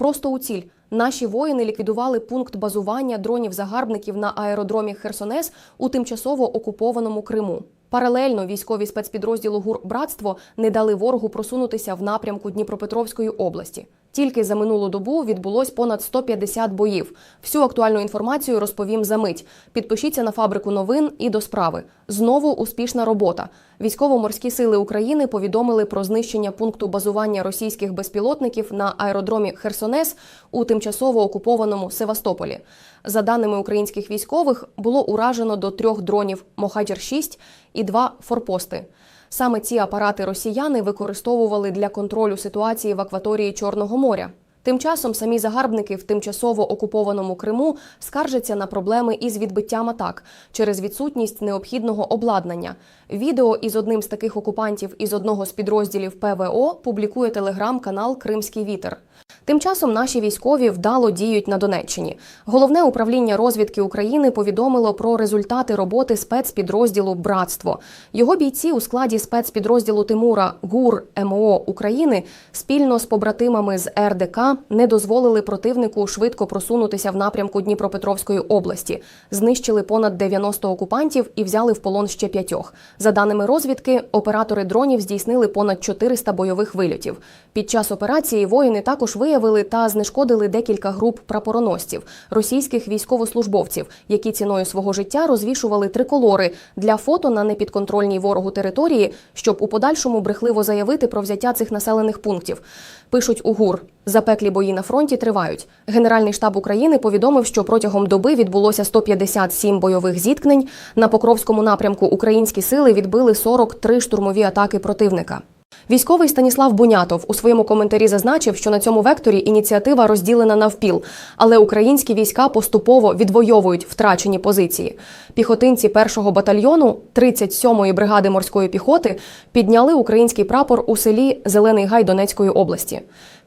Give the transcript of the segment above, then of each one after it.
просто у ціль. Наші воїни ліквідували пункт базування дронів загарбників на аеродромі Херсонес у тимчасово окупованому Криму. Паралельно військові спецпідрозділу ГУР Братство не дали ворогу просунутися в напрямку Дніпропетровської області. Тільки за минулу добу відбулось понад 150 боїв. Всю актуальну інформацію розповім за мить. Підпишіться на фабрику новин і до справи. Знову успішна робота. Військово-морські сили України повідомили про знищення пункту базування російських безпілотників на аеродромі Херсонес у тимчасово окупованому Севастополі. За даними українських військових, було уражено до трьох дронів Мохаджер-6 і два форпости. Саме ці апарати росіяни використовували для контролю ситуації в акваторії Чорного моря. Тим часом самі загарбники в тимчасово окупованому Криму скаржаться на проблеми із відбиттям атак через відсутність необхідного обладнання. Відео із одним з таких окупантів із одного з підрозділів ПВО публікує телеграм-канал Кримський вітер. Тим часом наші військові вдало діють на Донеччині. Головне управління розвідки України повідомило про результати роботи спецпідрозділу Братство. Його бійці у складі спецпідрозділу Тимура ГУР МО України спільно з побратимами з РДК не дозволили противнику швидко просунутися в напрямку Дніпропетровської області. Знищили понад 90 окупантів і взяли в полон ще п'ятьох. За даними розвідки, оператори дронів здійснили понад 400 бойових вильотів. Під час операції воїни також виявили та знешкодили декілька груп прапороносців, російських військовослужбовців, які ціною свого життя розвішували триколори для фото на непідконтрольній ворогу території, щоб у подальшому брехливо заявити про взяття цих населених пунктів. Пишуть у ГУР. Запеклі бої на фронті тривають. Генеральний штаб України повідомив, що протягом доби відбулося 157 бойових зіткнень. На Покровському напрямку українські сили відбили 43 штурмові атаки противника. Військовий Станіслав Бунятов у своєму коментарі зазначив, що на цьому векторі ініціатива розділена навпіл, але українські війська поступово відвоюють втрачені позиції. Піхотинці першого батальйону 37-ї бригади морської піхоти підняли український прапор у селі Зелений Гай Донецької області.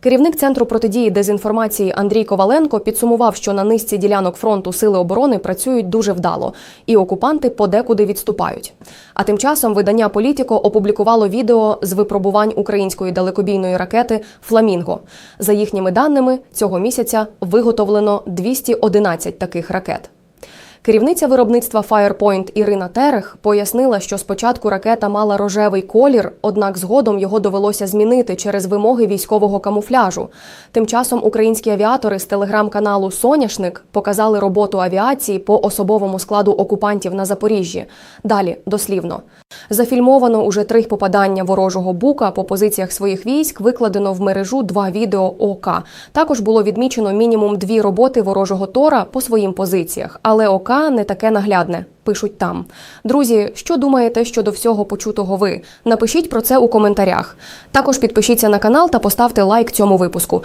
Керівник центру протидії дезінформації Андрій Коваленко підсумував, що на низці ділянок фронту сили оборони працюють дуже вдало, і окупанти подекуди відступають. А тим часом видання Політіко опублікувало відео з випробувань української далекобійної ракети Фламінго. За їхніми даними, цього місяця виготовлено 211 таких ракет. Керівниця виробництва Firepoint Ірина Терех пояснила, що спочатку ракета мала рожевий колір, однак згодом його довелося змінити через вимоги військового камуфляжу. Тим часом українські авіатори з телеграм-каналу Соняшник показали роботу авіації по особовому складу окупантів на Запоріжжі. Далі дослівно. Зафільмовано уже три попадання ворожого бука по позиціях своїх військ. Викладено в мережу два відео ОК. Також було відмічено мінімум дві роботи ворожого тора по своїм позиціях, але ОК не таке наглядне. Пишуть там. Друзі, що думаєте щодо всього почутого ви? Напишіть про це у коментарях. Також підпишіться на канал та поставте лайк цьому випуску.